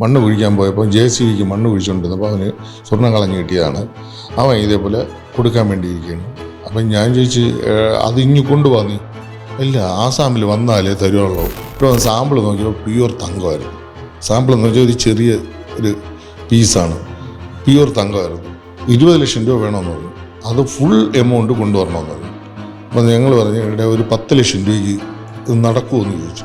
മണ്ണ് കുഴിക്കാൻ പോയപ്പോൾ J C ബിക്ക് മണ്ണ് കുഴിച്ചുകൊണ്ടിരുന്നപ്പോൾ അവന് സ്വർണം കളഞ്ഞ് കിട്ടിയതാണ്. അവൻ ഇതേപോലെ കൊടുക്കാൻ വേണ്ടിയിരിക്കുകയാണ്. അപ്പം ഞാൻ ചോദിച്ച് "ഏഹ്, അത് ഇങ്ങ് കൊണ്ടുപോകാൻ നീ. ഇല്ല ആസാമിൽ വന്നാലേ തരുവുള്ളൂ ഇപ്പോൾ സാമ്പിൾ നോക്കിയപ്പോൾ പ്യുവർ തങ്കമായിരുന്നു. സാമ്പിൾ എന്ന് വെച്ചാൽ ഒരു ചെറിയ ഒരു പീസാണ്. പ്യുവർ തങ്കമായിരുന്നു. ഇരുപത് ലക്ഷം രൂപ വേണമെന്ന് പറഞ്ഞു. അത് ഫുൾ എമൗണ്ട് കൊണ്ടുവരണമെന്ന് പറഞ്ഞു. അപ്പോൾ ഞങ്ങൾ പറഞ്ഞു ഇവിടെ ഒരു പത്ത് ലക്ഷം രൂപയ്ക്ക് നടക്കുമെന്ന് ചോദിച്ചു.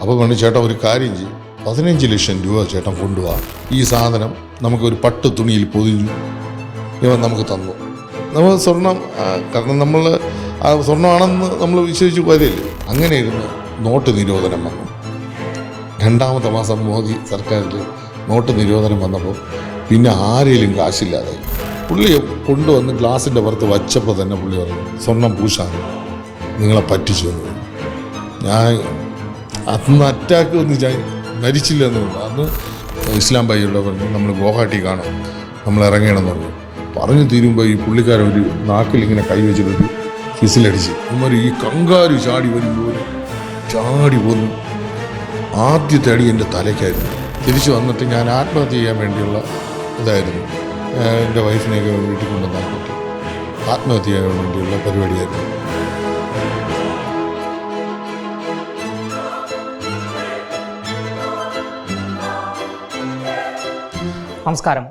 അപ്പോൾ പറഞ്ഞു ചേട്ടാ ഒരു കാര്യം ചെയ്യും. പതിനഞ്ച് ലക്ഷം രൂപ ചേട്ടൻ കൊണ്ടുപോവാ ഈ സാധനം നമുക്കൊരു പട്ട് തുണിയിൽ പൊതിഞ്ഞു ഇവൻ നമുക്ക് തന്നു. നമ്മൾ സ്വർണം കാരണം നമ്മൾ സ്വർണമാണെന്ന് നമ്മൾ വിശ്വസിച്ച് പോയതില്ല? അങ്ങനെ ഇരുന്ന് നോട്ട് നിരോധനം വന്നു രണ്ടാമത്തെ മാസം മോദി സർക്കാരിൽ നോട്ട് നിരോധനം വന്നപ്പോൾ പിന്നെ ആരെയും കാശില്ലാതെ പുള്ളി കൊണ്ടുവന്ന് ഗ്ലാസിന്റെ പുറത്ത് വച്ചപ്പോൾ തന്നെ പുള്ളി പറഞ്ഞു സ്വർണം പൂശാണ് നിങ്ങളെ പറ്റിച്ചു ഞാൻ അന്ന് അറ്റാക്ക് വന്ന് ഞാൻ മരിച്ചില്ല എന്ന് പറഞ്ഞു. അന്ന് ഇസ്ലാം ഭായിയുടെ പറഞ്ഞു നമ്മൾ ഗോഹാട്ടി കാണാം. നമ്മൾ ഇറങ്ങണം എന്ന് പറഞ്ഞു. പറഞ്ഞു തീരുമ്പോൾ ഈ പുള്ളിക്കാരൻ ഒരു നാക്കിൽ ഇങ്ങനെ കൈ വെച്ചിട്ടൊരു ഫിസിലടിച്ച് ഇവന്മാർ ഈ കങ്കാരു ചാടി വരുമ്പോൾ ചാടി പോന്നു. ആദ്യത്തെ അടി എന്റെ തലയ്ക്കായിരുന്നു. തിരിച്ചു വന്നിട്ട് ഞാൻ ആത്മഹത്യ ചെയ്യാൻ വേണ്ടിയുള്ള ഇതായിരുന്നു. എന്റെ വൈഫിനെയൊക്കെ വീട്ടിൽ കൊണ്ടുവന്നാക്കിയിട്ട് ആത്മഹത്യ ചെയ്യാൻ വേണ്ടിയുള്ള പരിപാടിയായിരുന്നു. നമസ്കാരം.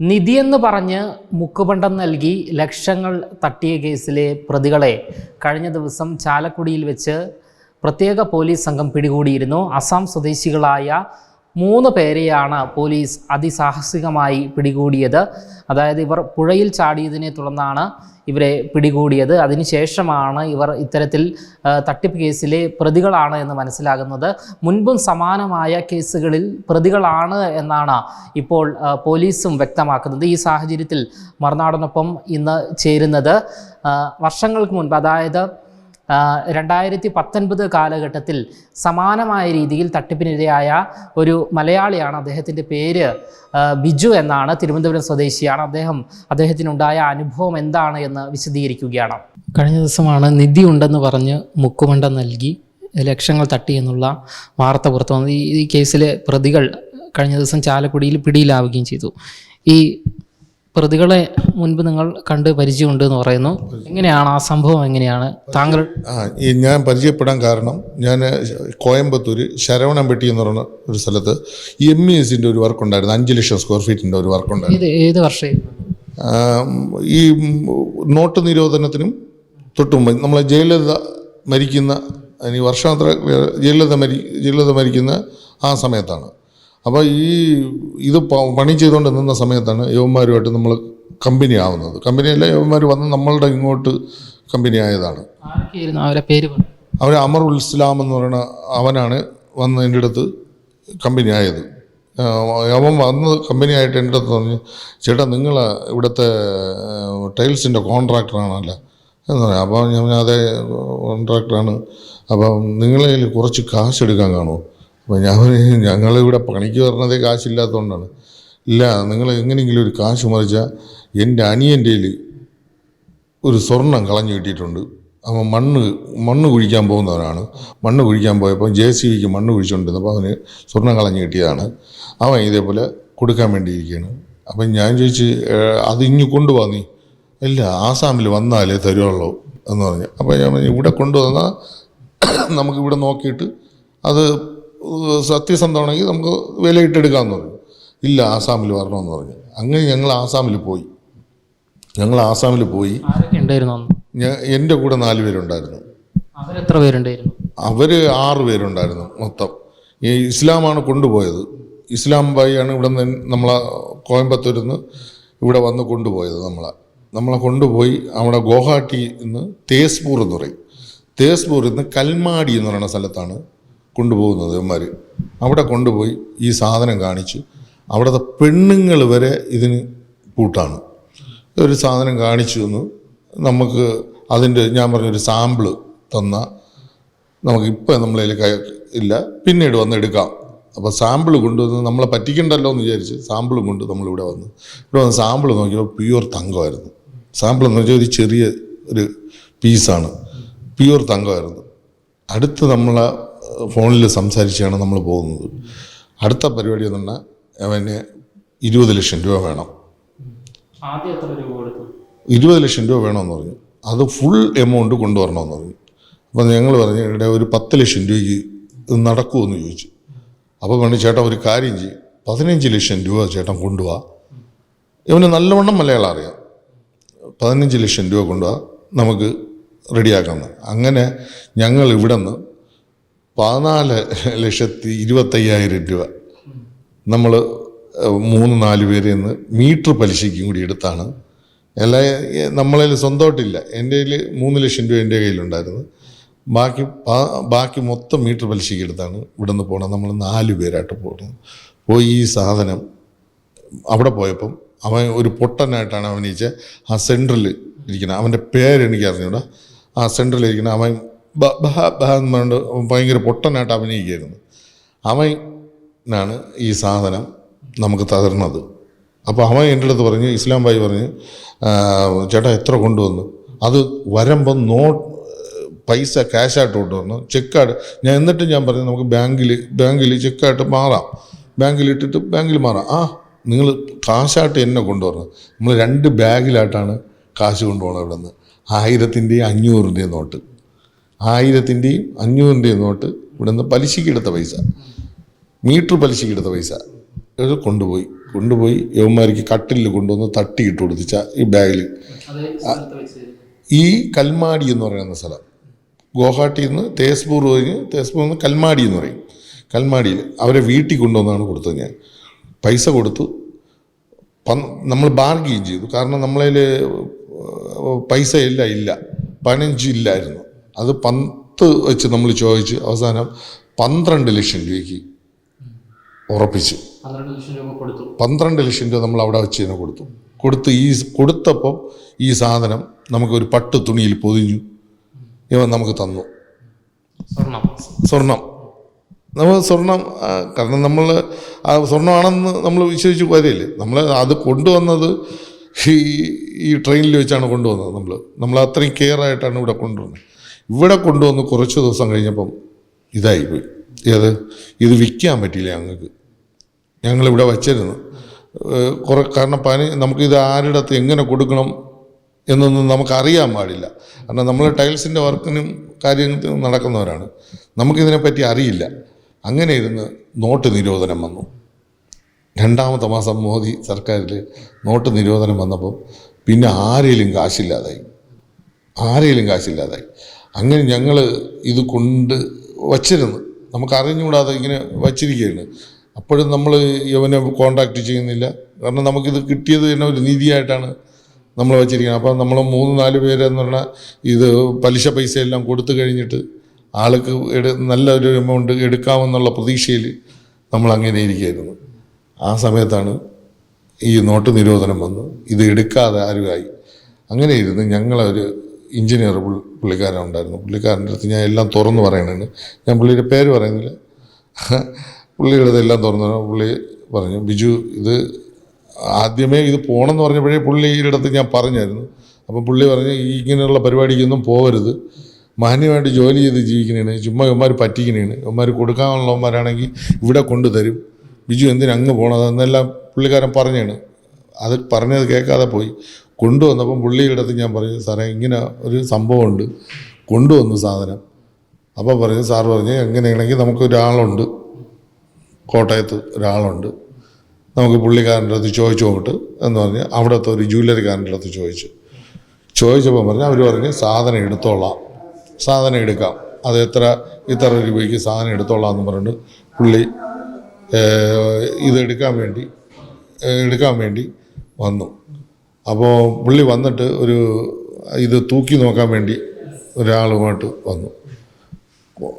നിധി എന്ന് പറഞ്ഞ് മുക്കുപണ്ടം നൽകി ലക്ഷങ്ങൾ തട്ടിയ കേസിലെ പ്രതികളെ കഴിഞ്ഞ ദിവസം ചാലക്കുടിയിൽ വെച്ച് പ്രത്യേക പോലീസ് സംഘം പിടികൂടിയിരുന്നു. അസം സ്വദേശികളായ മൂന്ന് പേരെയാണ് പോലീസ് അതിസാഹസികമായി പിടികൂടിയത്. അതായത് ഇവർ പുഴയിൽ ചാടിയതിനെ തുടർന്നാണ് ഇവരെ പിടികൂടിയത്. അതിനുശേഷമാണ് ഇവർ ഇത്തരത്തിൽ തട്ടിപ്പ് കേസിലെ പ്രതികളാണ് എന്ന് മനസ്സിലാകുന്നത്. മുൻപും സമാനമായ കേസുകളിൽ പ്രതികളാണ് എന്നാണ് ഇപ്പോൾ പോലീസും വ്യക്തമാക്കുന്നത്. ഈ സാഹചര്യത്തിൽ മറുനാടനൊപ്പം ഇന്ന് ചേരുന്നത് വർഷങ്ങൾക്ക് മുൻപ് അതായത് രണ്ടായിരത്തി പത്തൊൻപത് കാലഘട്ടത്തിൽ സമാനമായ രീതിയിൽ തട്ടിപ്പിനിരയായ ഒരു മലയാളിയാണ് അദ്ദേഹത്തിന്റെ പേര് ബിജു എന്നാണ്. തിരുവനന്തപുരം സ്വദേശിയാണ്. അദ്ദേഹം അദ്ദേഹത്തിനുണ്ടായ അനുഭവം എന്താണ് എന്ന് വിശദീകരിക്കുകയാണ്. കഴിഞ്ഞ ദിവസമാണ് നിധി ഉണ്ടെന്ന് പറഞ്ഞ് മുക്കുമണ്ട നൽകി. ലക്ഷങ്ങൾ തട്ടി എന്നുള്ള വാർത്ത പുറത്തു വന്നത് ഈ കേസിലെ പ്രതികൾ കഴിഞ്ഞ ദിവസം ചാലക്കുടിയിൽ പിടിയിലാവുകയും ചെയ്തു. ഈ പ്രതികളെ മുൻപ് നിങ്ങൾ കണ്ട് പരിചയമുണ്ട് എന്ന് പറയുന്നു. എങ്ങനെയാണ് ആ സംഭവം? എങ്ങനെയാണ്? താങ്കൾ ആ ഈ ഞാൻ പരിചയപ്പെടാൻ കാരണം ഞാൻ കോയമ്പത്തൂർ ശരവണംപെട്ടി എന്ന് പറയുന്ന ഒരു സ്ഥലത്ത് എം ഇ എസിന്റെ ഒരു വർക്ക് ഉണ്ടായിരുന്നു. അഞ്ച് ലക്ഷം സ്ക്വയർ ഫീറ്റിന്റെ ഒരു വർക്ക് ഉണ്ടായിരുന്നു. ഏത് വർഷം ഈ നോട്ട് നിരോധനത്തിനും തൊട്ടുമ്പ് നമ്മളെ ജയലളിത മരിക്കുന്ന ഇനി വർഷാന്തര ജയലളിത മരി ജയലളിത മരിക്കുന്ന ആ സമയത്താണ്. അപ്പോൾ ഈ ഇത് പണി ചെയ്തുകൊണ്ട് നിന്ന സമയത്താണ് യവന്മാരുമായിട്ട് നമ്മൾ കമ്പനി ആവുന്നത് കമ്പനിയല്ല യവന്മാർ വന്ന് നമ്മളുടെ ഇങ്ങോട്ട് കമ്പനി ആയതാണ് അവർ അമറുൽ ഇസ്ലാം എന്ന് പറയുന്ന അവനാണ് വന്ന് എന്റെ അടുത്ത് കമ്പനി ആയത് അവൻ വന്ന് കമ്പനി ആയിട്ട് എന്റെ അടുത്ത് പറഞ്ഞു ചേട്ടാ നിങ്ങൾ ഇവിടുത്തെ ടൈൽസിന്റെ കോൺട്രാക്ടറാണല്ലോ? എന്ന് പറയാം അപ്പോൾ ഞാൻ അതേ കോൺട്രാക്ടറാണ്. അപ്പം നിങ്ങളെ കുറച്ച് കാശ് എടുക്കാൻ കാണുമോ? അപ്പോൾ ഞാൻ ഞങ്ങളിവിടെ പണിക്ക് വരണതേ കാശില്ലാത്തതുകൊണ്ടാണ് ഇല്ല നിങ്ങൾ എങ്ങനെയെങ്കിലും ഒരു കാശ് മറിച്ചാൽ എന്റെ അനിയന്റെ ഒരു സ്വർണം കളഞ്ഞു കിട്ടിയിട്ടുണ്ട്. അവൻ മണ്ണ് മണ്ണ് കുഴിക്കാൻ പോകുന്നവനാണ്. മണ്ണ് കുഴിക്കാൻ പോയപ്പോൾ ജെ സി ബിക്ക് മണ്ണ് കുഴിച്ചുകൊണ്ടിരുന്നപ്പോൾ അവന് സ്വർണം കളഞ്ഞു കിട്ടിയതാണ്. അവൻ ഇതേപോലെ കൊടുക്കാൻ വേണ്ടിയിരിക്കുകയാണ്. അപ്പം ഞാൻ ചോദിച്ച് അത് ഇങ്ങ് കൊണ്ടുപോകാൻ നീ. ഇല്ല ആസാമിൽ വന്നാലേ തരുവുള്ളൂ എന്ന് പറഞ്ഞു. അപ്പോൾ ഞാൻ ഇവിടെ കൊണ്ടുവന്നാൽ നമുക്കിവിടെ നോക്കിയിട്ട് അത് സത്യസന്ധമാണെങ്കിൽ നമുക്ക് വിലയിട്ടെടുക്കാമെന്ന് പറഞ്ഞു. ഇല്ല ആസാമിൽ വരണമെന്ന് പറഞ്ഞു. അങ്ങനെ ഞങ്ങൾ ആസാമിൽ പോയി. ഞങ്ങൾ ആസാമിൽ പോയി. എന്റെ കൂടെ നാല് പേരുണ്ടായിരുന്നു. അവരെത്ര പേരുണ്ടായിരുന്നു? അവർ ആറ് പേരുണ്ടായിരുന്നു മൊത്തം. ഈ ഇസ്ലാമാണ് കൊണ്ടുപോയത്. ഇസ്ലാം ബായിയാണ് ഇവിടെ നിന്ന് നമ്മളെ കോയമ്പത്തൂരിൽ നിന്ന് ഇവിടെ വന്ന് കൊണ്ടുപോയത് നമ്മളെ. നമ്മളെ കൊണ്ടുപോയി അവിടെ ഗോഹാട്ടി നിന്ന് തേസ്പൂർ എന്ന് പറയും. തേസ്പൂരിൽ നിന്ന് കൽമാടി എന്ന് പറയുന്ന സ്ഥലത്താണ് കൊണ്ടുപോകുന്നത് ഇവന്മാർ അവിടെ കൊണ്ടുപോയി ഈ സാധനം കാണിച്ച് അവിടുത്തെ പെണ്ണുങ്ങൾ വരെ ഇതിന് കൂട്ടാണ്. ഒരു സാധനം കാണിച്ചു തന്നു. നമുക്ക് അതിന്റെ ഞാൻ പറഞ്ഞൊരു സാമ്പിൾ തന്ന. നമുക്കിപ്പോൾ നമ്മളതിൽ കൈ ഇല്ല. പിന്നീട് വന്ന് എടുക്കാം. അപ്പോൾ സാമ്പിൾ കൊണ്ടുവന്ന് നമ്മളെ പറ്റിക്കണ്ടല്ലോ എന്ന് വിചാരിച്ച് സാമ്പിളും കൊണ്ട് നമ്മളിവിടെ വന്നു. ഇവിടെ വന്ന് സാമ്പിൾ നോക്കിയപ്പോൾ പ്യുവർ തങ്കമായിരുന്നു. സാമ്പിൾ എന്ന് വെച്ചാൽ ഒരു ചെറിയ ഒരു പീസാണ്. പ്യുവർ തങ്കമായിരുന്നു. അടുത്ത് നമ്മളെ ഫോണിൽ സംസാരിച്ചാണ് നമ്മൾ പോകുന്നത്. അടുത്ത പരിപാടി എന്ന് പറഞ്ഞാൽ അവന് ഇരുപത് ലക്ഷം രൂപ വേണം. ഇരുപത് ലക്ഷം രൂപ വേണമെന്ന് പറഞ്ഞു. അത് ഫുൾ എമൗണ്ട് കൊണ്ടുവരണമെന്ന് പറഞ്ഞു. അപ്പം ഞങ്ങൾ പറഞ്ഞു ഇവിടെ ഒരു പത്ത് ലക്ഷം രൂപയ്ക്ക് നടക്കുമെന്ന് ചോദിച്ചു. അപ്പോൾ പറഞ്ഞു ചേട്ടൻ ഒരു കാര്യം ചെയ്യും. പതിനഞ്ച് ലക്ഷം രൂപ ചേട്ടൻ കൊണ്ടുപോവാ ഇവന് നല്ലവണ്ണം മലയാളം അറിയാം. പതിനഞ്ച് ലക്ഷം രൂപ കൊണ്ടുപോവാ നമുക്ക് റെഡിയാക്കാമെന്ന് അങ്ങനെ ഞങ്ങൾ ഇവിടെ നിന്ന് പതിനാല് ലക്ഷത്തി ഇരുപത്തയ്യായിരം രൂപ. നമ്മൾ മൂന്ന് നാല് പേരിൽ നിന്ന് മീറ്റർ പലിശയ്ക്കും കൂടി എടുത്താണ്. എല്ലാ നമ്മളതിൽ സ്വന്തമായിട്ടില്ല. എന്റെ കയ്യിൽ മൂന്ന് ലക്ഷം രൂപ എന്റെ കയ്യിലുണ്ടായിരുന്നു. ബാക്കി ബാക്കി മൊത്തം മീറ്റർ പലിശയ്ക്ക് എടുത്താണ് ഇവിടെ നിന്ന് പോകണം നമ്മൾ നാല് പേരായിട്ട് പോകുന്നത് പോയി ഈ സാധനം അവിടെ പോയപ്പം അവൻ ഒരു പൊട്ടനായിട്ടാണ് അഭിനയിച്ച ആ സെൻട്രൽ ഇരിക്കുന്നത് അവന്റെ പേരെനിക്ക് അറിഞ്ഞൂടാ ആ സെൻട്രൽ ഇരിക്കുന്ന അവൻ ബ- ബഹ ബഹ എന്ന് പറഞ്ഞിട്ട് ഭയങ്കര പൊട്ടനായിട്ട് അഭിനയിക്കുകയായിരുന്നു അവനാണ് ഈ സാധനം നമുക്ക് തകർന്നത് അപ്പോൾ അവൻ എന്റെ അടുത്ത് പറഞ്ഞു ഇസ്ലാം ഭായി പറഞ്ഞു "ആ, ചേട്ടാ എത്ര കൊണ്ടുവന്നു? അത് വരുമ്പം നോ പൈസ ക്യാഷായിട്ട് കൊണ്ടുവന്നു. ചെക്കായിട്ട് ഞാൻ എന്നിട്ട് ഞാൻ പറഞ്ഞു നമുക്ക് ബാങ്കിൽ ബാങ്കിൽ ചെക്കായിട്ട് മാറാം. ബാങ്കിൽ ഇട്ടിട്ട് ബാങ്കിൽ മാറാം. ആ നിങ്ങൾ കാശായിട്ട് എന്നെ കൊണ്ടുവരണം. നമ്മൾ രണ്ട് ബാഗിലായിട്ടാണ് കാശ് കൊണ്ടുപോകണം ഇവിടെ നിന്ന് ആയിരത്തിന്റെയും അഞ്ഞൂറിന്റെയും നോട്ട്. ആയിരത്തിന്റെയും അഞ്ഞൂറിന്റെയും നോട്ട് ഇവിടെ നിന്ന് പലിശയ്ക്ക് എടുത്ത പൈസ. മീറ്റർ പലിശയ്ക്ക് എടുത്ത പൈസ. ഇത് കൊണ്ടുപോയി. കൊണ്ടുപോയി യവന്മാർക്ക് കട്ടിലിൽ കൊണ്ടുവന്ന് തട്ടിയിട്ട് കൊടുത്തിച്ച ഈ ബാഗിൽ. ഈ കൽമാടി എന്ന് പറയുന്ന സ്ഥലം. ഗോഹാട്ടിയിൽ നിന്ന് തേസ്പൂർ കഴിഞ്ഞ് തേസ്പൂർ നിന്ന് കൽമാടി എന്ന് പറയും. കൽമാടിയിൽ അവരെ വീട്ടിൽ കൊണ്ടുവന്നാണ് കൊടുത്തത് ഞാൻ. പൈസ കൊടുത്തു. നമ്മൾ ബാർഗെയിൻ ചെയ്തു. കാരണം നമ്മളതിൽ പൈസ ഇല്ല ഇല്ല. പതിനഞ്ച് ഇല്ലായിരുന്നു. അത് പത്ത് വെച്ച് നമ്മൾ ചോദിച്ച് അവസാനം പന്ത്രണ്ട് ലക്ഷം രൂപയ്ക്ക് ഉറപ്പിച്ച്. പന്ത്രണ്ട് ലക്ഷം രൂപ നമ്മൾ അവിടെ വെച്ച് തന്നെ കൊടുത്തു. കൊടുത്ത് ഈ കൊടുത്തപ്പം ഈ സാധനം നമുക്കൊരു പട്ട് തുണിയിൽ പൊതിഞ്ഞു. ഇവൻ നമുക്ക് തന്നു. സ്വർണം. നമ്മൾ സ്വർണം കാരണം നമ്മൾ ആ സ്വർണമാണെന്ന് നമ്മൾ വിശ്വസിച്ച് വരില്ലേ നമ്മൾ അത് കൊണ്ടുവന്നത് ഈ ഈ ട്രെയിനിൽ വെച്ചാണ് കൊണ്ടുവന്നത് നമ്മൾ. നമ്മൾ അത്രയും കെയർ ആയിട്ടാണ് ഇവിടെ കൊണ്ടുവന്നത്. ഇവിടെ കൊണ്ടുവന്ന് കുറച്ച് ദിവസം കഴിഞ്ഞപ്പം പോയി ഏത്? ഇത് വിൽക്കാൻ പറ്റിയില്ല ഞങ്ങൾക്ക്. ഞങ്ങളിവിടെ വച്ചിരുന്നു. കുറെ കാരണം പനി നമുക്കിത് ആരുടെ അടുത്ത് എങ്ങനെ കൊടുക്കണം എന്നൊന്നും നമുക്കറിയാൻ പാടില്ല. കാരണം നമ്മൾ ടൈൽസിന്റെ വർക്കിനും കാര്യത്തിനും നടക്കുന്നവരാണ്. നമുക്കിതിനെപ്പറ്റി അറിയില്ല. അങ്ങനെ ഇരുന്ന് നോട്ട് നിരോധനം വന്നു. രണ്ടാമത്തെ മാസം മോദി സർക്കാരിൽ നോട്ട് നിരോധനം വന്നപ്പോൾ പിന്നെ ആരെയും കാശില്ലാതായി. ആരെയും കാശില്ലാതായി. അങ്ങനെ ഞങ്ങൾ ഇത് കൊണ്ട് വച്ചിരുന്നു. നമുക്കറിഞ്ഞുകൂടാതെ ഇങ്ങനെ വച്ചിരിക്കുകയാണ്. അപ്പോഴും നമ്മൾ ഇവനെ കോണ്ടാക്ട് ചെയ്യുന്നില്ല. കാരണം നമുക്കിത് കിട്ടിയത് തന്നെ ഒരു നിധിയായിട്ടാണ് നമ്മൾ വച്ചിരിക്കുന്നത്. അപ്പം നമ്മൾ മൂന്ന് നാല് പേരെന്ന് പറഞ്ഞാൽ ഇത് പലിശ പൈസ എല്ലാം കൊടുത്തു കഴിഞ്ഞിട്ട് ആൾക്ക് എടു നല്ലൊരു എമൗണ്ട് എടുക്കാമെന്നുള്ള പ്രതീക്ഷയിൽ നമ്മൾ അങ്ങനെ ഇരിക്കുകയായിരുന്നു. ആ സമയത്താണ് ഈ നോട്ട് നിരോധനം വന്നു. ഇത് എടുക്കാതെ ആരുമായി. അങ്ങനെ ഇരുന്ന് ഞങ്ങളൊരു എഞ്ചിനീയർ പുള്ളി പുള്ളിക്കാരൻ ഉണ്ടായിരുന്നു പുള്ളിക്കാരന്റെ അടുത്ത് ഞാൻ എല്ലാം തുറന്നു പറയണേന്. ഞാൻ പുള്ളിയുടെ പേര് പറയുന്നില്ല. പുള്ളിയുടെ എല്ലാം തുറന്നു. പുള്ളി പറഞ്ഞു ബിജു ഇത് ആദ്യമേ ഇത് പോകണമെന്ന് പറഞ്ഞപ്പോഴേ പുള്ളിയുടെ അടുത്ത് ഞാൻ പറഞ്ഞായിരുന്നു. അപ്പം പുള്ളി പറഞ്ഞു ഈ ഇങ്ങനെയുള്ള പരിപാടിക്കൊന്നും പോകരുത് മാന്യമായിട്ട് ജോലി ചെയ്ത് ജീവിക്കണേണ് ചുമ്മാ ഇവന്മാർ പറ്റിക്കണേണ് ഇവന്മാർ കൊടുക്കാനുള്ളവന്മാരാണെങ്കിൽ ഇവിടെ കൊണ്ടുതരും. ബിജു എന്തിനു അങ്ങ് പോകണത് എന്നെല്ലാം പുള്ളിക്കാരൻ പറഞ്ഞാണ്. അത് പറഞ്ഞത് കേൾക്കാതെ പോയി. കൊണ്ടുവന്നപ്പം പുള്ളിയുടെ അടുത്ത് ഞാൻ പറഞ്ഞു സാറേ ഇങ്ങനെ ഒരു സംഭവമുണ്ട്. കൊണ്ടുവന്നു സാധനം. അപ്പോൾ പറഞ്ഞു സാർ പറഞ്ഞു എങ്ങനെയാണെങ്കിൽ നമുക്ക് ഒരാളുണ്ട്. കോട്ടയത്ത് ഒരാളുണ്ട്. നമുക്ക് പുള്ളിക്കാരന്റെ അടുത്ത് ചോദിച്ചു നോക്കിട്ട് എന്ന് പറഞ്ഞ് അവിടുത്തെ ഒരു ജ്വല്ലറിക്കാരന്റെ അടുത്ത് ചോദിച്ചു. ചോദിച്ചപ്പോൾ പറഞ്ഞു അവർ പറഞ്ഞ് സാധനം എടുത്തോളാം. സാധനം എടുക്കാം. അത് എത്ര ഇത്ര രൂപയ്ക്ക് സാധനം എടുത്തോളാം എന്ന് പറഞ്ഞിട്ട് പുള്ളി ഇതെടുക്കാൻ വേണ്ടി എടുക്കാൻ വേണ്ടി വന്നു. അപ്പോൾ പുള്ളി വന്നിട്ട് ഒരു ഇത് തൂക്കി നോക്കാൻ വേണ്ടി ഒരാളുമായിട്ട് വന്നു.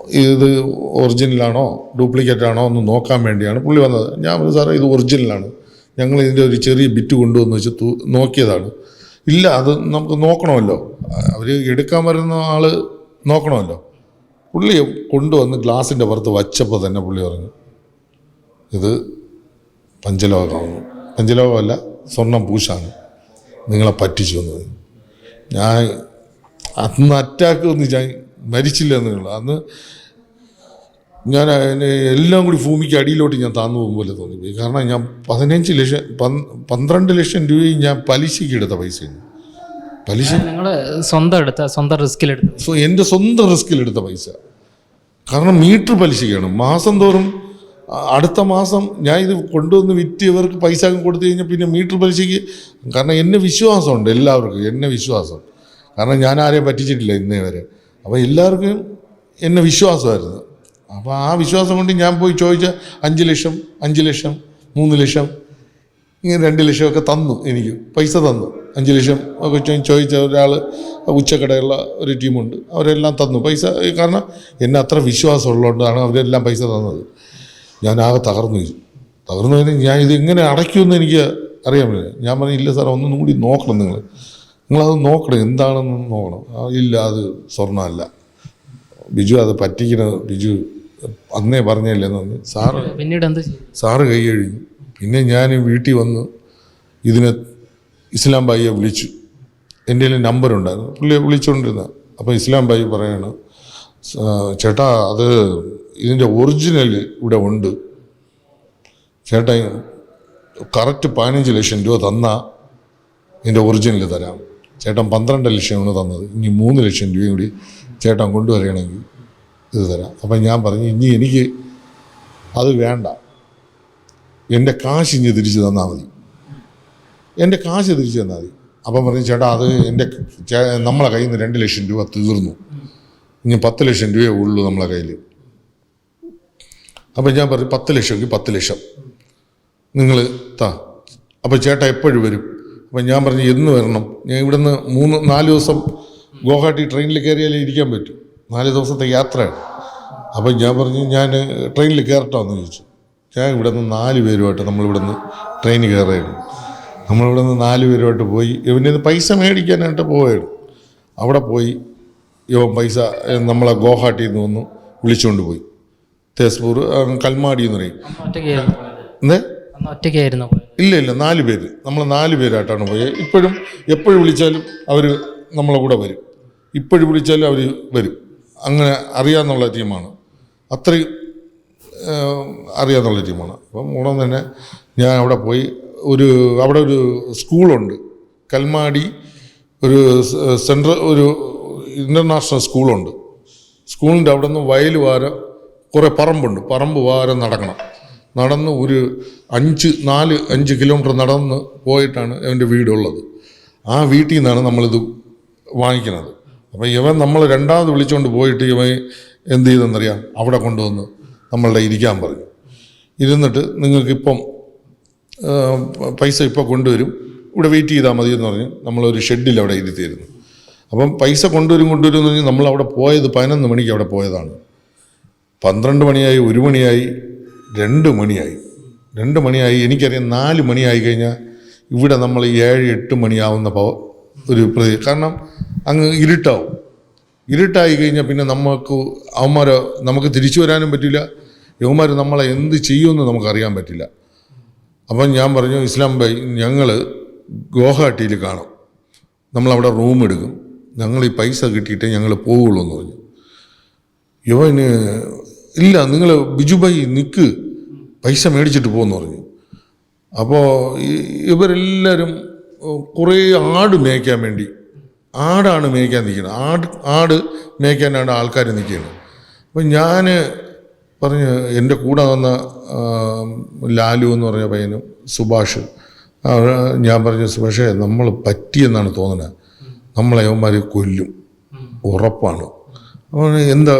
ഇത് ഒറിജിനലാണോ ഡ്യൂപ്ലിക്കേറ്റ് ആണോ എന്ന് നോക്കാൻ വേണ്ടിയാണ് പുള്ളി വന്നത്. ഞാൻ പറഞ്ഞു സാറേ ഇത് ഒറിജിനലാണ്. ഞങ്ങൾ ഇതിന്റെ ഒരു ചെറിയ ബിറ്റ് കൊണ്ടുവന്ന് വെച്ച് തൂ നോക്കിയതാണ്. ഇല്ല അത് നമുക്ക് നോക്കണമല്ലോ. അവർ എടുക്കാൻ വരുന്ന ആൾ നോക്കണമല്ലോ. പുള്ളി കൊണ്ടുവന്ന് ഗ്ലാസിന്റെ പുറത്ത് വച്ചപ്പോൾ തന്നെ പുള്ളി പറഞ്ഞു ഇത് പഞ്ചലോകമാണ്. പഞ്ചലോകമല്ല സ്വർണം പൂശാണ്. നിങ്ങളെ പറ്റിച്ചു എന്നത് ഞാൻ അന്ന് അറ്റാക്ക് ഒന്നും ഞാൻ മരിച്ചില്ല എന്നുള്ളൂ അന്ന് ഞാൻ എന്നെ എല്ലാം കൂടി ഭൂമിക്ക് അടിയിലോട്ട് ഞാൻ താന്നു പോകും പോലെ തോന്നിപ്പോയി കാരണം ഞാൻ പതിനഞ്ച് ലക്ഷം പന്ത് പന്ത്രണ്ട് ലക്ഷം രൂപയും ഞാൻ പലിശയ്ക്ക് എടുത്ത പൈസയാണ്. പലിശ നിങ്ങൾ സ്വന്തം എടുത്ത സ്വന്തം റിസ്കിലെടുത്ത എന്റെ സ്വന്തം റിസ്കിൽ എടുത്ത പൈസ. കാരണം മീറ്റർ പലിശയ്ക്കാണ്. മാസം തോറും അടുത്ത മാസം ഞാൻ ഇത് കൊണ്ടുവന്ന് വിറ്റ് ഇവർക്ക് പൈസ കൊടുത്തു കഴിഞ്ഞാൽ പിന്നെ മീറ്റർ പലിശയ്ക്ക് കാരണം എന്നെ വിശ്വാസമുണ്ട് എല്ലാവർക്കും എന്നെ വിശ്വാസം. കാരണം ഞാൻ ആരെയും പറ്റിച്ചിട്ടില്ല ഇന്നേ വരെ. അപ്പോൾ എല്ലാവർക്കും എന്നെ വിശ്വാസമായിരുന്നു. അപ്പോൾ ആ വിശ്വാസം കൊണ്ട് ഞാൻ പോയി ചോദിച്ച അഞ്ച് ലക്ഷം അഞ്ച് ലക്ഷം മൂന്ന് ലക്ഷം ഇങ്ങനെ രണ്ട് ലക്ഷമൊക്കെ തന്നു എനിക്ക് പൈസ തന്നു. അഞ്ച് ലക്ഷം ഒക്കെ ചോദിച്ച ഒരാൾ ഉച്ചക്കടയുള്ള ഒരു ടീമുണ്ട് അവരെല്ലാം തന്നു. പൈസ കാരണം എന്നെ അത്ര വിശ്വാസമുള്ളതുകൊണ്ടാണ് അവരെല്ലാം പൈസ തന്നത്. ഞാൻ ആകെ തകർന്നു. തകർന്നു കഴിഞ്ഞാൽ ഞാൻ ഇത് എങ്ങനെ അടയ്ക്കുമെന്ന് എനിക്ക് അറിയാൻ പറ്റില്ല. ഞാൻ പറഞ്ഞു ഇല്ല സാർ ഒന്നും കൂടി നോക്കണം നിങ്ങൾ. നിങ്ങളത് നോക്കണം എന്താണെന്ന് നോക്കണം. ഇല്ല അത് സ്വർണമല്ല. ബിജു അത് പറ്റിക്കണത് ബിജു അന്നേ പറഞ്ഞില്ലെന്ന് പറഞ്ഞു. സാറ് പിന്നീട് എന്ത് സാറ് കൈ കഴിഞ്ഞു പിന്നെ ഞാൻ വീട്ടിൽ വന്ന് ഇതിനെ ഇസ്ലാം ബായിയെ വിളിച്ചു. എന്റെ കയ്യിൽ നമ്പർ ഉണ്ടായിരുന്നു. പുള്ളിയെ വിളിച്ചുകൊണ്ടിരുന്ന. അപ്പോൾ ഇസ്ലാം ബായി പറയാണ് ചേട്ടാ അത് ഇതിന്റെ ഒറിജിനൽ ഇവിടെ ഉണ്ട്. ചേട്ടാ കറക്റ്റ് പതിനഞ്ച് ലക്ഷം രൂപ തന്നാൽ ഇതിന്റെ ഒറിജിനൽ തരാം. ചേട്ടൻ പന്ത്രണ്ട് ലക്ഷമാണ് തന്നത്. ഇനി മൂന്ന് ലക്ഷം രൂപയും കൂടി ചേട്ടൻ കൊണ്ടുവരികയാണെങ്കിൽ ഇത് തരാം. അപ്പം ഞാൻ പറഞ്ഞു ഇനി എനിക്ക് അത് വേണ്ട. എന്റെ കാശ് ഇനി തിരിച്ചു തന്നാൽ മതി. എന്റെ കാശ് തിരിച്ചു തന്നാൽ മതി. അപ്പം പറഞ്ഞു ചേട്ടാ അത് എന്റെ നമ്മളെ കയ്യിൽ നിന്ന് രണ്ട് ലക്ഷം രൂപ തീർന്നു. ഇനി പത്ത് ലക്ഷം രൂപയേ ഉള്ളൂ നമ്മളെ കയ്യിൽ. അപ്പം ഞാൻ പറഞ്ഞു പത്ത് ലക്ഷമെങ്കിൽ പത്ത് ലക്ഷം. നിങ്ങൾ താ. അപ്പോൾ ചേട്ടാ എപ്പോഴും വരും. അപ്പം ഞാൻ പറഞ്ഞു എന്ന് വരണം. ഞാൻ ഇവിടുന്ന് മൂന്ന് നാല് ദിവസം ഗുവാഹട്ടി ട്രെയിനിൽ കയറിയാലേ ഇരിക്കാൻ പറ്റും. നാല് ദിവസത്തെ യാത്രയാണ്. അപ്പം ഞാൻ പറഞ്ഞു ഞാൻ ട്രെയിനിൽ കയറട്ടോ എന്ന് ചോദിച്ചു. ഞാൻ ഇവിടെ നിന്ന് നാല് പേരുമായിട്ട് നമ്മളിവിടുന്ന് ട്രെയിനിൽ കയറുകയാണ് നമ്മളിവിടുന്ന് നാല് പേരുമായിട്ട് പോയി. ഇവന്റെ പൈസ മേടിക്കാനായിട്ട് പോവുകയാണ് അവിടെ പോയി ഇവൻ പൈസ നമ്മളെ ഗുവാഹട്ടിയിൽ നിന്ന് വന്നു വിളിച്ചുകൊണ്ട് പോയി. തേസ്പൂർ കൽമാടി എന്ന് പറയും. എന്തേ? ഒറ്റയ്ക്കായിരുന്നു ഇല്ല ഇല്ല നാല് പേര്. നമ്മൾ നാല് പേരായിട്ടാണ് പോയത്. ഇപ്പോഴും എപ്പോഴും വിളിച്ചാലും അവർ നമ്മളെ കൂടെ വരും. ഇപ്പോഴും വിളിച്ചാലും അവർ വരും. അങ്ങനെ അറിയാമെന്നുള്ള ടീമാണ്. അത്രയും അറിയാമെന്നുള്ള ടീമാണ്. അപ്പം ഉടൻ തന്നെ ഞാൻ അവിടെ പോയി. ഒരു അവിടെ ഒരു സ്കൂളുണ്ട്. കൽമാടി ഒരു സെൻട്രൽ ഒരു ഇന്റർനാഷണൽ സ്കൂളുണ്ട്. സ്കൂളിന്റെ അവിടെ നിന്ന് വയൽ വാരം കുറേ പറമ്പുണ്ട്. പറമ്പ് വാരം നടക്കണം. നടന്ന് ഒരു അഞ്ച് നാല് അഞ്ച് കിലോമീറ്റർ നടന്ന് പോയിട്ടാണ് അവന്റെ വീടുള്ളത്. ആ വീട്ടിൽ നിന്നാണ് നമ്മളിത് വാങ്ങിക്കുന്നത്. അപ്പോൾ ഇവൻ നമ്മൾ രണ്ടാമത് വിളിച്ചുകൊണ്ട് പോയിട്ട് ഇവൻ എന്ത് ചെയ്തെന്നറിയാം? അവിടെ കൊണ്ടുവന്ന് നമ്മളുടെ ഇരിക്കാൻ പറഞ്ഞു. ഇരുന്നിട്ട് നിങ്ങൾക്കിപ്പം പൈസ ഇപ്പോൾ കൊണ്ടുവരും. ഇവിടെ വെയിറ്റ് ചെയ്താൽ മതി എന്ന് പറഞ്ഞ് നമ്മളൊരു ഷെഡിൽ അവിടെ ഇരുത്തിയിരുന്നു. അപ്പം പൈസ കൊണ്ടുവരും കൊണ്ടുവരും എന്ന് പറഞ്ഞ് നമ്മൾ അവിടെ പോയത് പതിനൊന്ന് മണിക്ക് അവിടെ പോയതാണ്. പന്ത്രണ്ട് മണിയായി ഒരു മണിയായി രണ്ട് മണിയായി. രണ്ട് മണിയായി എനിക്കറിയാം നാല് മണിയായി കഴിഞ്ഞാൽ ഇവിടെ നമ്മൾ ഏഴ് എട്ട് മണിയാവുന്ന പവ ഒരു പ്രതി കാരണം അങ്ങ് ഇരുട്ടാവും. ഇരുട്ടായി കഴിഞ്ഞാൽ പിന്നെ നമുക്ക് അവന്മാർ നമുക്ക് തിരിച്ചു വരാനും പറ്റില്ല. യവന്മാർ നമ്മളെ എന്ത് ചെയ്യുമെന്ന് നമുക്കറിയാൻ പറ്റില്ല. അപ്പം ഞാൻ പറഞ്ഞു ഇസ്ലാം ഭൈ ഞങ്ങൾ ഗോഹാട്ടിയിൽ കാണും. നമ്മളവിടെ റൂം എടുക്കും. ഞങ്ങൾ ഈ പൈസ കിട്ടിയിട്ടേ ഞങ്ങൾ പോവുള്ളൂ എന്ന് പറഞ്ഞു ഇവന് ഇല്ല നിങ്ങൾ ബിജുബായി നിൽക്ക് പൈസ മേടിച്ചിട്ട് പോകുമെന്ന് പറഞ്ഞു. അപ്പോൾ ഇവരെല്ലാവരും കുറേ ആട് മേയ്ക്കാൻ വേണ്ടി ആടാണ് മേയ്ക്കാൻ നിൽക്കുന്നത്. ആട് ആട് മേയ്ക്കാനാണ് ആൾക്കാർ നിൽക്കുന്നത്. അപ്പം ഞാൻ പറഞ്ഞ് എന്റെ കൂടെ വന്ന ലാലു എന്ന് പറഞ്ഞ പയ്യനും സുഭാഷ് ഞാൻ പറഞ്ഞു സുഭാഷേ നമ്മൾ പറ്റിയെന്നാണ് തോന്നുന്നത് നമ്മളെ അവന്മാർ കൊല്ലും. ഉറപ്പാണ്. അപ്പോൾ എന്താ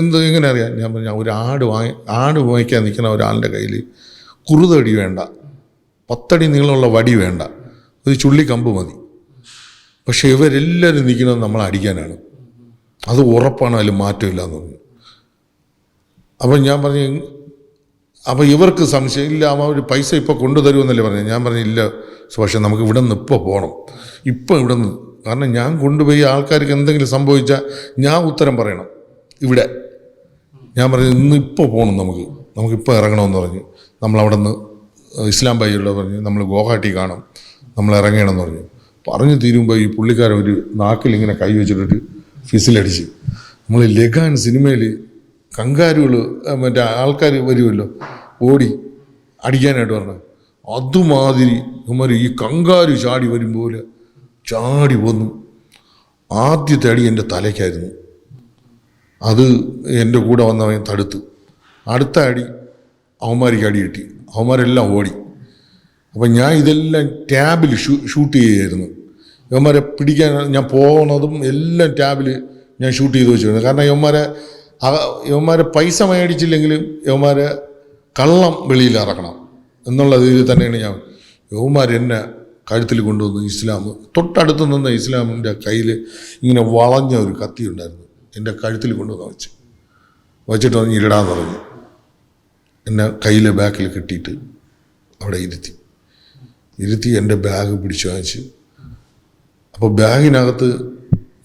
എന്ത് എങ്ങനെ അറിയാം? ഞാൻ പറഞ്ഞു ഒരു ആട് വാങ്ങി ആട് വാങ്ങിക്കാൻ നിൽക്കുന്ന ഒരാളുടെ കയ്യിൽ കുറുതടി വേണ്ട പത്തടി നീളമുള്ള വടി വേണ്ട ഒരു ചുള്ളിക്കമ്പ് മതി. പക്ഷേ ഇവരെല്ലാവരും നിൽക്കുന്നത് നമ്മൾ അടിക്കാനാണ്. അത് ഉറപ്പാണ് അതിൽ മാറ്റമില്ല എന്ന് പറഞ്ഞു. അപ്പം ഞാൻ പറഞ്ഞു അപ്പോൾ ഇവർക്ക് സംശയം ഇല്ല അവർ പൈസ ഇപ്പോൾ കൊണ്ടുതരുമെന്നല്ലേ പറഞ്ഞു ഞാൻ പറഞ്ഞു ഇല്ല പക്ഷേ നമുക്ക് ഇവിടെ നിന്ന് ഇപ്പോൾ പോകണം. ഇപ്പോൾ ഇവിടെ നിന്ന് കാരണം ഞാൻ കൊണ്ടുപോയി ആൾക്കാർക്ക് എന്തെങ്കിലും സംഭവിച്ചാൽ ഞാൻ ഉത്തരം പറയണം. ഇവിടെ. ഞാൻ പറഞ്ഞു ഇന്ന് ഇപ്പോൾ പോകണം നമുക്ക്. നമുക്കിപ്പോൾ ഇറങ്ങണമെന്ന് പറഞ്ഞു. നമ്മളവിടെ നിന്ന് ഇസ്ലാം ബൈയുള്ള പറഞ്ഞു നമ്മൾ ഗോഹാട്ടി കാണും. നമ്മൾ ഇറങ്ങണമെന്ന് പറഞ്ഞു. പറഞ്ഞു തീരുമ്പോൾ ഈ പുള്ളിക്കാരൻ ഒരു നാക്കിൽ ഇങ്ങനെ കൈ വെച്ചിട്ടൊരു ഫിസിലടിച്ച് നമ്മൾ ലഗാൻ സിനിമയിൽ കങ്കാരുകൾ മറ്റേ ആൾക്കാർ വരുമല്ലോ ഓടി അടിക്കാനായിട്ട് പറഞ്ഞു. അതുമാതിരി ഇവന്മാർ ഈ കങ്കാരു ചാടി വരുമ്പോൾ ചാടി വന്നു. ആദ്യ അടി എന്റെ തലയ്ക്കായിരുന്നു. അത് എന്റെ കൂടെ വന്നവൻ തടുത്തു. അടുത്ത അടി അവന്മാർക്ക് അടി കിട്ടി. അവന്മാരെല്ലാം ഓടി. അപ്പം ഞാൻ ഇതെല്ലാം ടാബിൽ ഷൂ ഷൂട്ട് ചെയ്യുമായിരുന്നു യവന്മാരെ പിടിക്കാൻ ഞാൻ പോകുന്നതും എല്ലാം ടാബിൽ ഞാൻ ഷൂട്ട് ചെയ്ത് വെച്ചിരുന്നു. കാരണം യവന്മാരെ യവന്മാരെ പൈസ മേടിച്ചില്ലെങ്കിലും യവന്മാരെ കള്ളം വെളിയിൽ ഇറക്കണം. എന്നുള്ള രീതിയിൽ തന്നെയാണ് ഞാൻ. യവന്മാർ എന്നെ കഴുത്തിൽ കൊണ്ടുവന്ന് ഇസ്ലാം. തൊട്ടടുത്ത് നിന്ന ഇസ്ലാമിന്റെ കയ്യിൽ ഇങ്ങനെ വളഞ്ഞ ഒരു കത്തി ഉണ്ടായിരുന്നു. എന്റെ കഴുത്തിൽ കൊണ്ടുവന്ന് വെച്ച്. വെച്ചിട്ട് വന്ന് ഇരിടാൻ പറഞ്ഞു. എന്നെ കയ്യിലെ ബാക്കിൽ കെട്ടിയിട്ട് അവിടെ ഇരുത്തി. ഇരുത്തി എന്റെ ബാഗ് പിടിച്ചു വാങ്ങിച്ച്. അപ്പോൾ ബാഗിനകത്ത്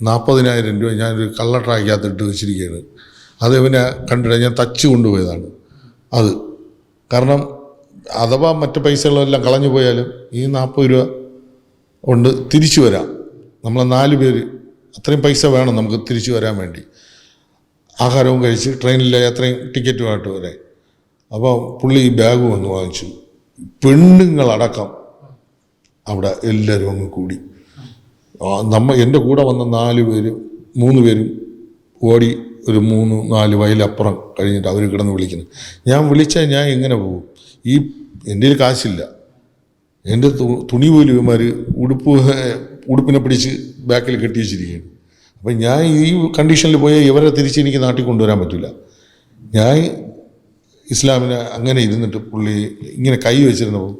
നാൽപ്പതിനായിരം രൂപ ഞാനൊരു കള്ള ട്രാക്കകത്ത് ഇട്ട് വെച്ചിരിക്കുകയാണ്. അത് ഇവനെ കണ്ടിട്ട് ഞാൻ തച്ച് കൊണ്ടുപോയതാണ്. അത് കാരണം അഥവാ മറ്റു പൈസകളെല്ലാം കളഞ്ഞു പോയാലും ഈ നാൽപ്പത് രൂപ കൊണ്ട് തിരിച്ചു വരാം. നമ്മൾ നാല് പേര് അത്രയും പൈസ വേണം നമുക്ക് തിരിച്ചു വരാൻ വേണ്ടി. ആഹാരവും കഴിച്ച് ട്രെയിനിലെ അത്രയും ടിക്കറ്റുമായിട്ട് വരെ. അപ്പോൾ പുള്ളി ഈ ബാഗ് വന്ന് വാങ്ങിച്ചു. പെണ്ണുങ്ങളടക്കം അവിടെ എല്ലാവരും അങ്ങ് കൂടി. നമ്മ എന്റെ കൂടെ വന്ന നാല് പേര് മൂന്ന് പേരും ഓടി ഒരു മൂന്ന് നാല് വയലപ്പുറം കഴിഞ്ഞിട്ട് അവർ കിടന്ന് വിളിക്കുന്നു. ഞാൻ വിളിച്ചാൽ ഞാൻ എങ്ങനെ പോകും ഈ എന്റെ കയ്യിൽ കാശില്ല. എന്റെ തുണി പോലും ഇവന്മാർ ഉടുപ്പ് ഉടുപ്പിനെ പിടിച്ച് ബാക്കിൽ കെട്ടി വെച്ചിരിക്കുകയാണ്. അപ്പം ഞാൻ ഈ കണ്ടീഷനിൽ പോയാൽ ഇവരെ തിരിച്ച് എനിക്ക് നാട്ടിൽ കൊണ്ടുവരാൻ പറ്റില്ല ഞാൻ ഇസ്ലാമിനെ അങ്ങനെ ഇരുന്നിട്ട് പുള്ളി ഇങ്ങനെ കൈ വെച്ചിരുന്നപ്പോൾ